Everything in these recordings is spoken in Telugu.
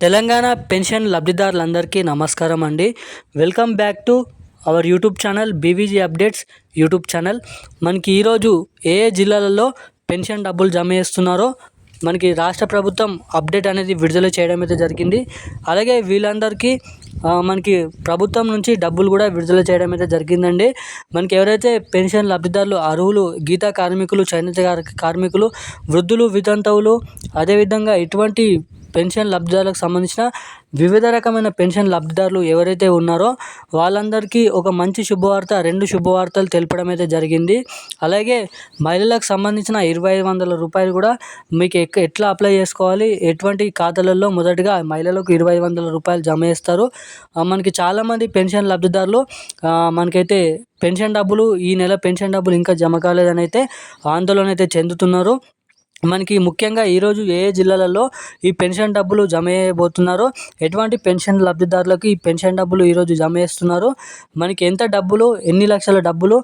తెలంగాణ పెన్షన్ లబ్ధిదారులందరికీ నమస్కారం అండి. Welcome back to our YouTube channel BVG updates YouTube channel. మనకి ఈరోజు ఏ ఏ జిల్లాలలో పెన్షన్ డబ్బులు జమ చేస్తున్నారో మనకి రాష్ట్ర ప్రభుత్వం అప్డేట్ అనేది విడుదల చేయడం అయితే జరిగింది. అలాగే వీళ్ళందరికీ మనకి ప్రభుత్వం నుంచి డబ్బులు కూడా విడుదల చేయడం అయితే జరిగిందండి. మనకి ఎవరైతే పెన్షన్ లబ్ధిదారులు అర్హులు గీతా కార్మికులు చైనత కార్మికులు వృద్ధులు వితంతువులు అదేవిధంగా ఎటువంటి పెన్షన్ లబ్ధిదారులకు సంబంధించిన వివిధ రకమైన పెన్షన్ లబ్ధిదారులు ఎవరైతే ఉన్నారో వాళ్ళందరికీ ఒక మంచి శుభవార్త రెండు శుభవార్తలు తెలపడం అయితే జరిగింది. అలాగే మహిళలకు సంబంధించిన ఇరవై ఐదు వందల రూపాయలు కూడా మీకు ఎక్క ఎట్లా అప్లై చేసుకోవాలి? ఎటువంటి ఖాతాలలో మొదటిగా మహిళలకు ఇరవై ఐదు వందల రూపాయలు జమ చేస్తారు? మనకి చాలామంది పెన్షన్ లబ్ధిదారులు మనకైతే పెన్షన్ డబ్బులు ఈ నెల పెన్షన్ డబ్బులు ఇంకా జమ కాలేదని అయితే ఆందోళన అయితే చెందుతున్నారు. మనకి ముఖ్యంగా ఈరోజు ఏ ఏ జిల్లాలలో ఈ పెన్షన్ డబ్బులు జమ చేయబోతున్నారో ఎటువంటి పెన్షన్ లబ్ధిదారులకు ఈ పెన్షన్ డబ్బులు ఈరోజు జమ చేస్తున్నారు మనకి ఎంత డబ్బులు ఎన్ని లక్షల డబ్బులు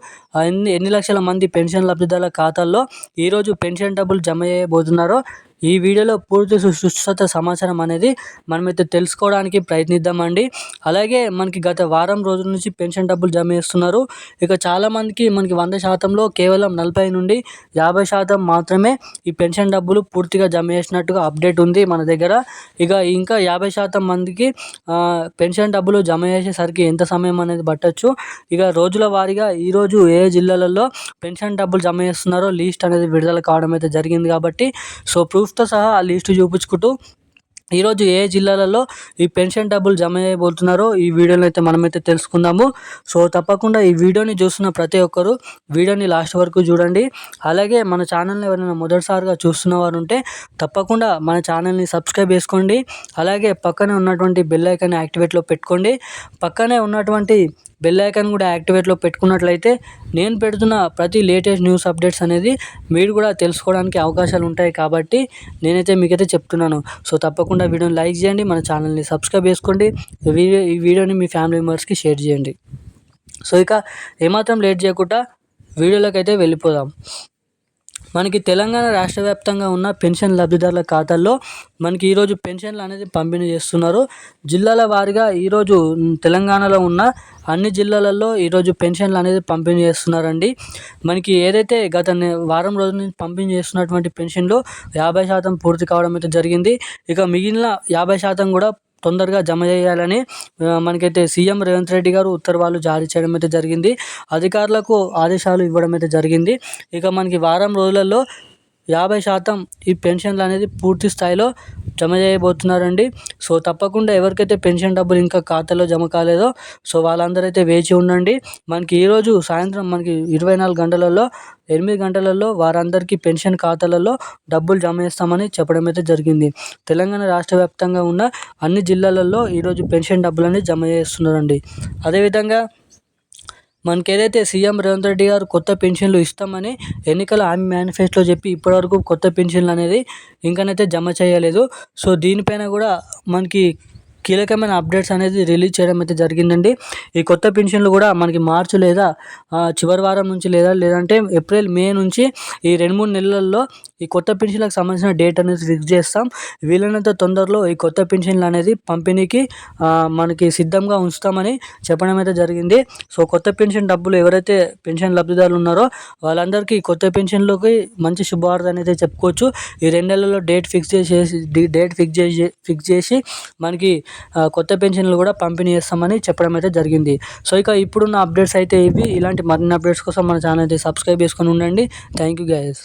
ఎన్ని ఎన్ని లక్షల మంది పెన్షన్ లబ్ధిదారుల ఖాతాల్లో ఈరోజు పెన్షన్ డబ్బులు జమ చేయబోతున్నారో ఈ వీడియోలో పూర్తి సుష్ట సమాచారం అనేది మనమైతే తెలుసుకోవడానికి ప్రయత్నిద్దామండి. అలాగే మనకి గత వారం రోజుల నుంచి పెన్షన్ డబ్బులు జమ చేస్తున్నారు. ఇక చాలామందికి మనకి వంద శాతంలో కేవలం నలభై నుండి యాభై శాతం మాత్రమే ఈ పెన్షన్ డబ్బులు పూర్తిగా జమ చేసినట్టుగా అప్డేట్ ఉంది మన దగ్గర. ఇక ఇంకా యాభై శాతం మందికి పెన్షన్ డబ్బులు జమ చేసేసరికి ఎంత సమయం అనేది పట్టచ్చు? ఇక రోజుల వారీగా ఈరోజు ఏ జిల్లాలలో పెన్షన్ డబ్బులు జమ చేస్తున్నారో లిస్ట్ అనేది విడుదల కావడం అయితే జరిగింది కాబట్టి సో ప్రూఫ్ ప్రూఫ్తో సహా ఆ లిస్టు చూపించుకుంటూ ఈరోజు ఏ జిల్లాలలో ఈ పెన్షన్ డబ్బులు జమ చేయబోతున్నారో ఈ వీడియోలో అయితే మనమైతే తెలుసుకుందాము. సో తప్పకుండా ఈ వీడియోని చూస్తున్న ప్రతి ఒక్కరు వీడియోని లాస్ట్ వరకు చూడండి. అలాగే మన ఛానల్ని ఎవరైనా మొదటిసారిగా చూస్తున్న వారు ఉంటే తప్పకుండా మన ఛానల్ని సబ్స్క్రైబ్ చేసుకోండి. అలాగే పక్కనే ఉన్నటువంటి బెల్ ఐకాన్ యాక్టివేట్లో పెట్టుకోండి. పక్కనే ఉన్నటువంటి బెల్ ఐకాన్ కూడా యాక్టివేట్లో పెట్టుకున్నట్లయితే నేను పెడుతున్న ప్రతి లేటెస్ట్ న్యూస్ అప్డేట్స్ అనేది మీరు కూడా తెలుసుకోవడానికి అవకాశాలు ఉంటాయి కాబట్టి నేనైతే మీకైతే చెప్తున్నాను. సో తప్పకుండా వీడియోని లైక్ చేయండి మన ఛానల్ని సబ్స్క్రైబ్ చేసుకోండి వీడియో ఈ వీడియోని మీ ఫ్యామిలీ మెంబర్స్కి షేర్ చేయండి. సో ఇక ఏమాత్రం లేట్ చేయకుండా వీడియోలోకి అయితే వెళ్ళిపోదాం. మనకి తెలంగాణ రాష్ట్ర వ్యాప్తంగా ఉన్న పెన్షన్ లబ్ధిదారుల ఖాతాల్లో మనకి ఈరోజు పెన్షన్లు అనేది పంపిణీ చేస్తున్నారు. జిల్లాల వారీగా ఈరోజు తెలంగాణలో ఉన్న అన్ని జిల్లాలలో ఈరోజు పెన్షన్లు అనేది పంపిణీ చేస్తున్నారండి. మనకి ఏదైతే గత వారం రోజుల నుంచి పంపిణీ చేస్తున్నటువంటి పెన్షన్లు యాభై శాతం పూర్తి కావడం అయితే జరిగింది. ఇక మిగిలిన యాభై శాతం కూడా తొందరగా జమ చేయాలని మనకైతే సీఎం రేవంత్ రెడ్డి గారు ఉత్తర్వులు జారీ చేయడం అయితే జరిగింది. అధికారులకు ఆదేశాలు ఇవ్వడం అయితే జరిగింది. ఇక మనకి వారం రోజులలో యాభై శాతం ఈ పెన్షన్లు అనేది పూర్తి స్థాయిలో జమ చేయబోతున్నారండి. సో తప్పకుండా ఎవరికైతే పెన్షన్ డబ్బులు ఇంకా ఖాతాలో జమ కాలేదో సో వాళ్ళందరూ అయితే వేచి ఉండండి. మనకి ఈరోజు సాయంత్రం మనకి ఇరవై నాలుగు గంటలలో ఎనిమిది గంటలలో వారందరికీ పెన్షన్ ఖాతాలలో డబ్బులు జమ చేస్తామని చెప్పడం అయితే జరిగింది. తెలంగాణ రాష్ట్ర వ్యాప్తంగా ఉన్న అన్ని జిల్లాలలో ఈరోజు పెన్షన్ డబ్బులని జమ చేస్తున్నారండి. అదేవిధంగా మనకి ఏదైతే సీఎం రేవంత్ రెడ్డి గారు కొత్త పెన్షన్లు ఇస్తామని ఎన్నికల హామీ మేనిఫెస్టోలో చెప్పి ఇప్పటివరకు కొత్త పెన్షన్లు అనేది ఇంకనైతే జమ చేయలేదు. సో దీనిపైన కూడా మనకి కీలకమైన అప్డేట్స్ అనేది రిలీజ్ చేయడం అయితే జరిగిందండి. ఈ కొత్త పెన్షన్లు కూడా మనకి మార్చి లేదా చివరి వారం నుంచి లేదా లేదంటే ఏప్రిల్ మే నుంచి ఈ రెండు మూడు నెలల్లో ఈ కొత్త పెన్షన్లకు సంబంధించిన డేట్ అనేది ఫిక్స్ చేస్తాం. వీలైనంత తొందరలో ఈ కొత్త పెన్షన్లు అనేది పంపిణీకి మనకి సిద్ధంగా ఉంచుతామని చెప్పడం అయితే జరిగింది. సో కొత్త పెన్షన్ డబ్బులు ఎవరైతే పెన్షన్ లబ్ధిదారులు ఉన్నారో వాళ్ళందరికీ కొత్త పెన్షన్లోకి మంచి శుభవార్త అనేది చెప్పుకోవచ్చు. ఈ రెండు నెలల్లో డేట్ ఫిక్స్ చేసి డేట్ ఫిక్స్ చేసి ఫిక్స్ చేసి మనకి కొత్త పెన్షన్లు కూడా పంపిణీ చేస్తామని చెప్పడం అయితే జరిగింది. సో ఇక ఇప్పుడున్న అప్డేట్స్ అయితే ఇవి. ఇలాంటి మరిన్ని అప్డేట్స్ కోసం మన ఛానల్ అయితే సబ్స్క్రైబ్ చేసుకొని ఉండండి. Thank you guys